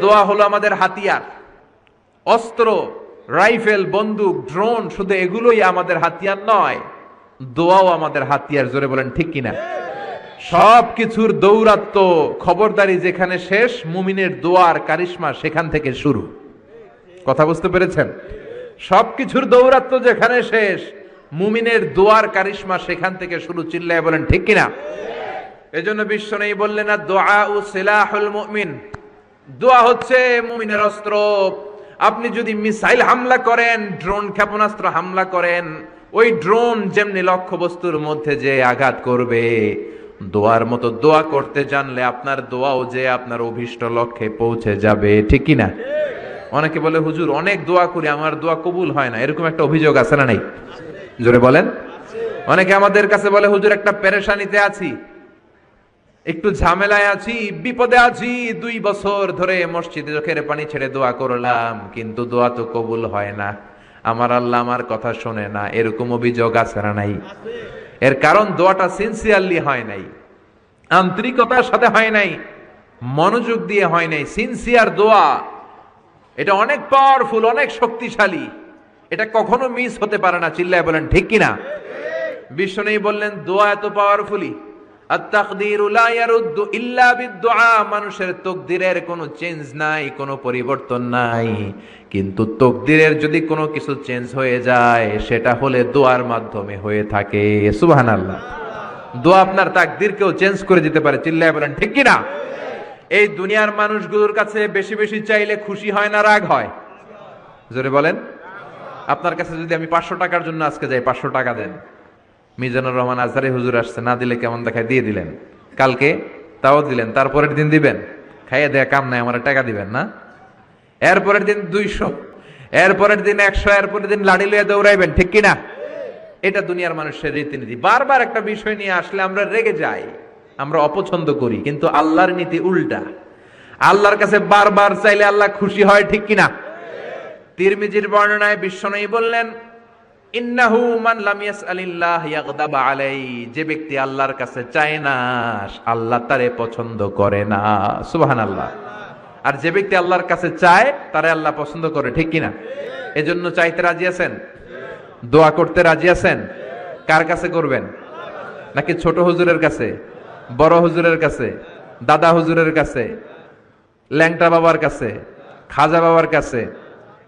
দোয়া হলো আমাদের হাতিয়ার। অস্ত্র, রাইফেল, বন্দুক, ড্রোন, শুধু এগুলোই আমাদের হাতিয়ার নয়, দোয়াও আমাদের হাতিয়ার, জোরে বলেন, ঠিক কিনা? সব কিছুর দৌরাত্ম, খবরদারি যেখানে শেষ, মুমিনের দোয়ার কারিশমা সেখান থেকে শুরু। কথা বুঝতে পেরেছেন? সবকিছুর দৌরাত্ম যেখানে শেষ, মুমিনের দোয়ার কারিশমা সেখান থেকে শুরু, চিল্লায় বলেন, ঠিক কিনা? এজন্য বিশ্ব নেই বললেন না দোয়া ও সেলাহুল মুমিন। দোয়া হচ্ছে মুমিনের অস্ত্র। আপনি যদি মিসাইল হামলা করেন, ড্রোন ক্ষেপণাস্ত্র হামলা করেন, ওই ড্রোন যেমনি লক্ষ্য বস্তুর মধ্যে যে আঘাত করবে, দোয়ার মতো দোয়া করতে জানলে আপনার দোয়াও যে আপনার অভিষ্ট লক্ষ্যে পৌঁছে যাবে, ঠিক না অনেকে বলে, হুজুর, অনেক দোয়া করি, আমার দোয়া কবুল হয় না। এরকম একটা অভিযোগ আছে না নাই? জোরে বলেন? অনেকে আমাদের কাছে বলে, হুজুর, একটা পেরেশানিতে আছি। একটু ঝামেলায় আছি, বিপদে আছি, দুই বছর ধরে মসজিদে চোখের পানি ছেড়ে দোয়া করলাম, কিন্তু দোয়া তো কবুল হয় না। আমার আল্লাহ আমার কথা শোনে না, এরকম অভিযোগ আছে না নাই? এর কারণ দোয়াটা সিনসিয়ারলি হয় নাই, আন্তরিকতার সাথে হয় নাই, মনোযোগ দিয়ে হয় নাই সিনসিয়ার দোয়া। এটা অনেক পাওয়ারফুল অনেক শক্তিশালী। এটা কখনো মিস হতে পারে না, চিল্লায় বলেন, ঠিক কিনা? বিশ্ব নেই বললেন, দোয়া এত পাওয়ারফুলি মানুষের তকদিরের কোনো চেঞ্জ নাই, কোনো পরিবর্তন নাই। কিন্তু তকদিরের যদি কোনো কিছু চেঞ্জ হয়ে যায়, সেটা হলে দোয়ার মাধ্যমে হয়ে থাকে। সুবাহান আল্লাহ দোয়া আপনার তাকদিরকেও চেঞ্জ করে দিতে পারে। চিল্লায় বলেন, ঠিক কিনা? এই দুনিয়ার মানুষগুলোর কাছে বেশি বেশি চাইলে খুশি হয় না, রাগ হয়? জোরে বলেন। আপনার কাছে যদি আমি পাঁচশো টাকার জন্য আজকে যাই, পাঁচশো টাকা দেন। মিজানুর রহমান আজহারি হুজুর আসছে, না দিলে কেমন দেখায়? দিয়ে দিলেন। কালকে তাও দিলেন, তারপরের দিন দিবেন। খাইয়ে দেয়া কাম নাই, আমার টাকা দিবেন, না? এরপরের দিন দুইশো, এরপরের দিন একশো, এরপরের দিন লাড়ি লইয়া দৌড়াইবেন, ঠিক কিনা? এটা দুনিয়ার মানুষের রীতিনীতি। বারবার একটা বিষয় নিয়ে আসলে আমরা রেগে যাই, আমরা অপছন্দ করি, কিন্তু আল্লাহর নীতি উল্টা। আল্লাহর কাছে বারবার চাইলে আল্লাহ খুশি হয়, ঠিক কিনা? তিরমিজির বর্ণনায় বিশ্বনয়ী বললেন আলাই। যে ব্যক্তি আল্লাহর কাছে চায় না, আল্লাহ তারে পছন্দ করে না। সুবহানাল্লাহ। আর যে ব্যক্তি আল্লাহর কাছে চায়, তারে আল্লাহ পছন্দ করে, ঠিক কিনা? এজন্য চাইতে রাজি আছেন? দোয়া করতে রাজি আছেন? কার কাছে করবেন? নাকি ছোট হুজুরের কাছে? বড় হুজুরের কাছে? দাদা হুজুরের কাছে? ল্যাংটা বাবার কাছে? খাজা বাবার কাছে?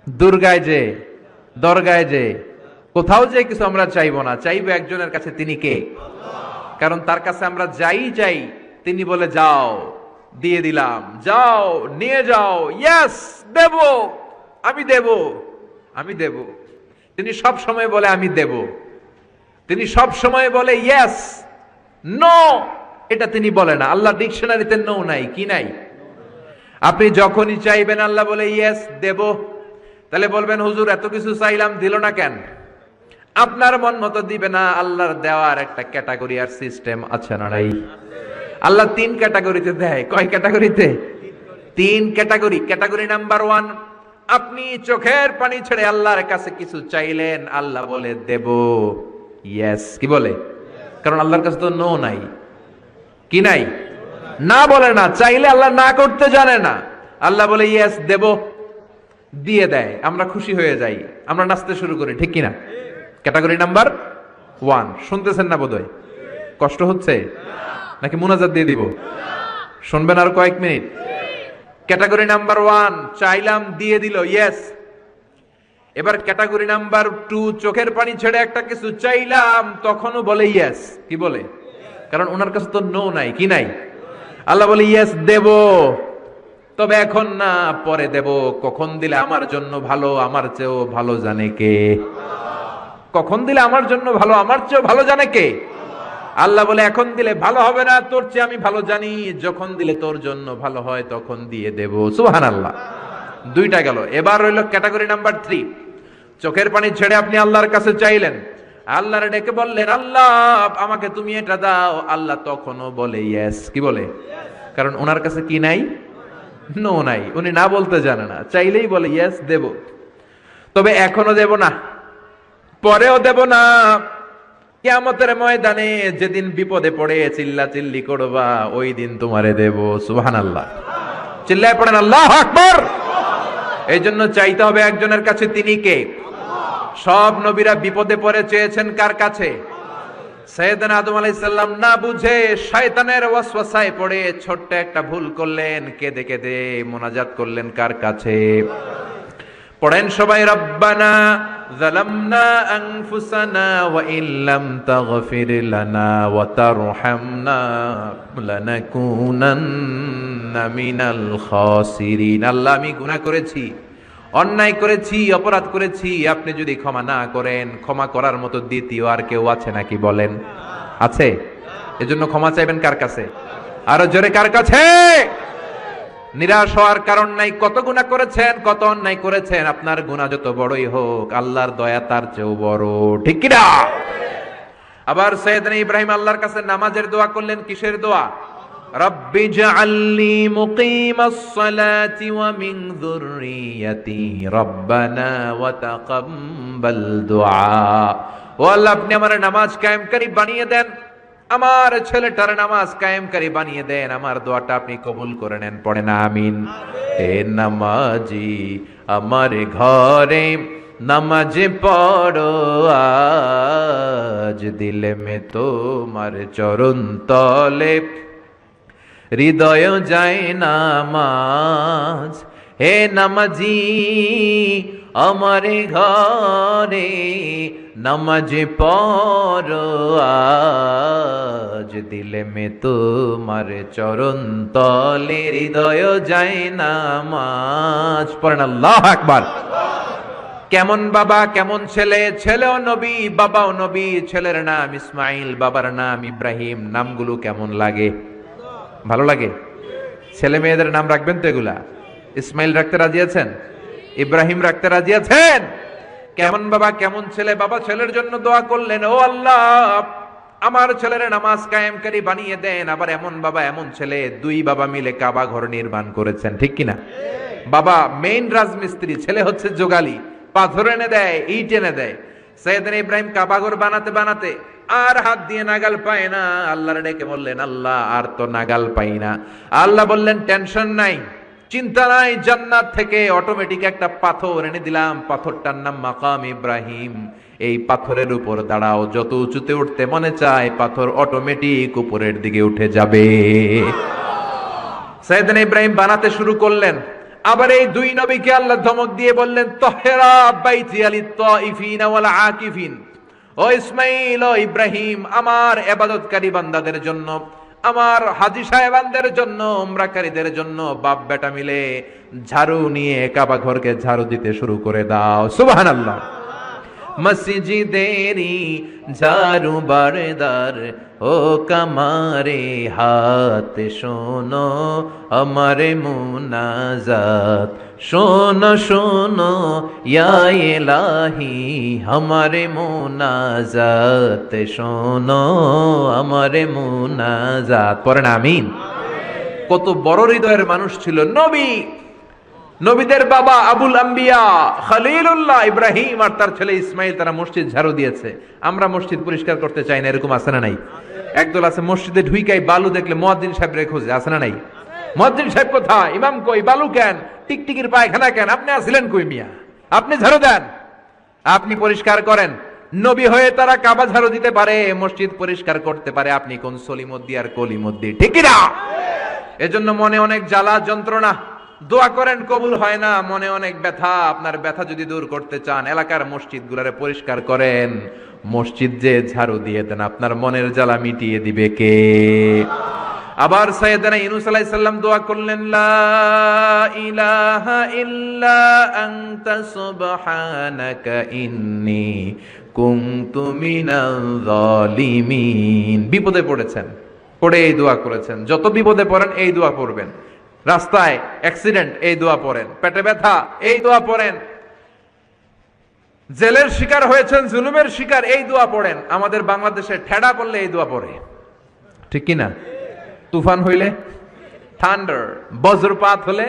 দুর্গায় যে, দরগায় যে কোথাও যে কিছু আমরা চাইব না, চাইব একজনের কাছে তিনি কে? কারণ তার কাছে আমরা যাই চাই তিনি বলে, যাও, দিয়ে দিলাম, যাও, নিয়ে যাও ইয়েস দেব, আমি দেব আমি দেব। তিনি সব সময় বলে, আমি দেব। তিনি সব সময় বলে ইয়েস নো এটা তিনি বলে না। আল্লাহ ডিকশনারিতে নো নাই, কি নাই? আপনি যখনই চাইবেন, আল্লাহ বলে ইয়েস দেব। তাহলে বলবেন, হুজুর, এত কিছু চাইলাম, দিল না কেন? আপনার মন মতো দিবে না, আল্লাহর দেওয়ার একটা ক্যাটাগরি আর সিস্টেম আছে না আল্লাহ তিন ক্যাটাগরিতে দেয়। কয় ক্যাটাগরিতে তিন ক্যাটাগরি ক্যাটাগরি নাম্বার ওয়ান আপনি চোখের পানি ছেড়ে আল্লাহর কাছে কিছু চাইলেন, আল্লাহ বলে দেব। ইয়েস কি বলে? কারণ আল্লাহর কাছে তো নো নাই। কি নাই? না বলে না, চাইলে আল্লাহ না করতে জানে না। আল্লাহ বলে ইয়েস দেব। দিয়ে দেয়। আমরা খুশি হয়ে যাই। আমরা নাচতে শুরু করি, ঠিক কিনা? Category number one. শুনতেছেন না বোধহয়? কষ্ট হচ্ছে? নাকি মুনাজাত দিয়ে দিব? শুনবেন আর কয়েক মিনিট। ক্যাটাগরি নাম্বার ওয়ান, চাইলাম, দিয়ে দিল ইয়েস এবার ক্যাটাগরি নাম্বার টু, চোখের পানি ছেড়ে একটা কিছু চাইলাম, তখনও বলে ইয়েস কি বলে? কারণ ওনার কাছে তো নো নাই, কি নাই? আল্লাহ বলে ইয়েস দেব। তবে এখন না, পরে দেব। কখন দিলে আমার জন্য ভালো, আমার চেয়েও ভালো জানে কে? কখন দিলে আমার জন্য ভালো? আমার চেয়েও ভালো জানে কে? আল্লাহ বলে, এখন দিলে ভালো হবে না, তোর চেয়ে আমি ভালো জানি। যখন দিলে তোর জন্য ভালো হয়, তখন দিয়ে দেব। সুহান আল্লাহ দুইটা গেল। এবার রইল ক্যাটাগরি নাম্বার থ্রি। চোখের পানি ছেড়ে আপনি আল্লাহর কাছে চাইলেন। আল্লাহর ডেকে বললেন, আল্লাহ, আমাকে তুমি এটা দাও। আল্লাহ তখনও বলে, ইয়েস। কি বলে? কারণ ওনার কাছে কি নাই? নো নাই। উনি না বলতে জানে না। চাইলেই বলে, ইয়েস, দেব। তবে এখনও দেব না। পরেও দেব না। কেয়ামতের ময়দানে যেদিন বিপদে পড়ে চিল্লা চিল্লি করবা, ওই দিন তোমারে দেব। সুহান আল্লাহ চিল্লায় পড়েন, আল্লাহ আকবর! এই জন্য চাইতে হবে একজনের কাছে তিনি কে? সব নবীরা বিপদে পড়ে চেয়েছেন কার কাছে? সৈয়দন আদম আলাইসাল্লাম না বুঝে শয়তানের ওয়াসওয়াসায় পড়ে ছোট্ট একটা ভুল করলেন, কেঁদে কেঁদে মোনাজাত করলেন কার কাছে? পড়েন সবাই, রব্বানা ظلمنا أنفسنا وإن لم تغفر لنا وترحمنا لنكونن من الخاسرين আল্লাহ আমি গুনাহ করেছি অন্যায় করেছি অপরাধ করেছি আপনি যদি ক্ষমা না করেন ক্ষমা করার মতো দ্বিতীয় আর কেউ আছে নাকি বলেন আছে এজন্য ক্ষমা চাইবেন কার কাছে আরো জোরে কার কাছে নিরাশ হওয়ার কারণ নাই। কত গুণা করেছেন, কত অন্যায় করেছেন, আপনার গুণা যত বড়ই হোক, আল্লাহর দয়া তার চেয়েও বড়। ঠিক কিনা? আবার সৈয়দনা ইব্রাহিম আল্লাহর কাছে নামাজের দোয়া করলেন, কিসের দোয়া? রব্বি জাআলনি মুকিমাস সালাতি ওয়া মিন যুররিয়াতি রব্বানা ওয়া তাকাব্বাল দুআ। ও আল্লাহ, আপনি আমার নামাজ কায়েমকারী বানিয়ে দেন। আমার ছেলেটার নামাজ কায়েমকারী বানিয়ে দেন। আমার দোয়াটা আপনি কবুল করে নেন পড়ে না আমিন। হে নামাজি, আমার ঘরে নামাজ পড়ো, আজ দিলে মে তোমার চরণ তলে। হৃদয় যায় নামাজ, হে নামাজি আমার ঘরে নামাজ পর আজ দিলে মে তোমার চরণ তলে, হৃদয় যায় নামাজ। পড়েন আল্লাহ আকবার। কেমন বাবা, কেমন ছেলে? ছেলেও নবী, বাবাও নবী, ছেলের নাম ইসমাইল, বাবার নাম ইব্রাহিম, নামগুলো কেমন লাগে? ভালো লাগে? ছেলে মেয়েদের নাম রাখবেন তো এগুলা? ইসমাইল রাখতে রাজি আছেন? ইব্রাহিম রাখতে রাজি আছেন? কেমন বাবা, কেমন ছেলে? বাবা, ছেলের জন্য দোয়া করলেন, ও আল্লাহ, আমার ছেলের নামাজ কায়েমকারী বানিয়ে দেন। আবার এমন বাবা, এমন ছেলে, দুই বাবা মিলে কাবা ঘর নির্মাণ করেছেন, ঠিক কিনা বাবা মেইন রাজমিস্ত্রি, ছেলে হচ্ছে যোগালি পাথর এনে দেয়, ইট এনে দেয়। সৈয়দিন ইব্রাহিম কাবাগর বানাতে বানাতে আর হাত দিয়ে নাগাল পায় না। আল্লাহর ডেকে বললেন, আল্লাহ, আর তো নাগাল পাই না। আল্লাহ বললেন, টেনশন নাই চিন্তা নাই, জান্নাত থেকে অটোমেটিক একটা পাথর এনে দিলাম। পাথরটার নাম মাকাম ইব্রাহিম। এই পাথরের উপর দাঁড়াও, যত উঁচুতে উঠতে মনে চায়, পাথর অটোমেটিক উপরের দিকে উঠে যাবে। সাইয়েদনা ইব্রাহিম বানাতে শুরু করলেন। আবার এই দুই নবীকে আল্লাহ ধমক দিয়ে বললেন, তহেরা বাইতি আলি তাইফিন আকিফিন। ও ইসমাইল, ও ইব্রাহিম, আমার এবাদতকারী বান্দাদের জন্য আমার হাজি সাহেবানদের জন্য, উমরাকারীদের জন্য বাপ বেটা মিলে ঝাড়ু নিয়ে কাবা ঘরকে ঝাড়ু দিতে শুরু করে দাও। সুবহানাল্লাহ। মসজিদেরি ঝাড়ু বারদার ও কামারে হাত শোনো আমারে মুনাজাত। শোনো শোনো, ইয়া ইলাহি, আমারে মুনাজাত। শোনো, আমারে মুনাজাত। পড়েন আমিন। কত বড় হৃদয়ের মানুষ ছিল নবী। নবীদের বাবা আবুল আম্বিয়া খালিলুল্লাহ ইব্রাহিম আর তার ছেলে ইসমাইল তারা মসজিদ ঝাড়ু দিয়েছে। আমরা মসজিদ পরিষ্কার করতে চাই না, এরকম আছে না নাই? একদল আছে মসজিদে ঢুইকাই বালু দেখলে মুয়াজ্জিন সাহেব রে খোঁজে, আছে না নাই? মুয়াজ্জিন সাহেব কোথায়? ইমাম কই? বালু কেন? টিকটিকির পায়খানা কেন? আপনি আসলেন কই মিয়া? আপনি ঝাড়ু দেন। আপনি পরিষ্কার করেন। নবী হয়ে তারা কাবা ঝাড়ু দিতে পারে, মসজিদ পরিষ্কার করতে পারে। আপনি কোন সলিমদ্দি আর কলিমদ্দি ঠিক না এজন্য মনে অনেক জ্বালা যন্ত্রণা। দোয়া করেন, কবুল হয় না, মনে অনেক ব্যথা। আপনার ব্যথা যদি দূর করতে চান, এলাকার মসজিদ গুলারে পরিষ্কার করেন। মসজিদ যে ঝাড়ু দিয়ে দেন, আপনার মনের জ্বালা মিটিয়ে দিবে কে? আবার সৈয়দনা ইউনুস আলাইহিস সালাম দোয়া করলেন, লা ইলাহা ইল্লা আনতা সুবহানাকা ইন্নী কুনতু মিনাল জালিমিন বিপদে পড়েছেন, পড়ে এই দোয়া করেছেন। যত বিপদে পড়েন, এই দোয়া পড়বেন। রাস্তায় অ্যাক্সিডেন্ট এই দোয়া পড়েন। পেটে ব্যথা, এই দোয়া পড়েন। জেলের শিকার হয়েছেন, জুলুমের শিকার, এই দোয়া পড়েন। আমাদের বাংলাদেশে ঠেডা পড়লে এই দোয়া পড়ে। ঠিক কি না? তুফান হইলে? থান্ডার বজ্রপাত হলে?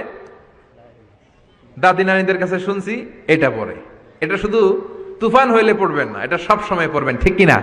দাদি নানিদের কাছে শুনছি, এটা পড়ে। এটা শুধু তুফান হইলে পড়বেন না, এটা সব সময় পড়বেন, ঠিক কি না?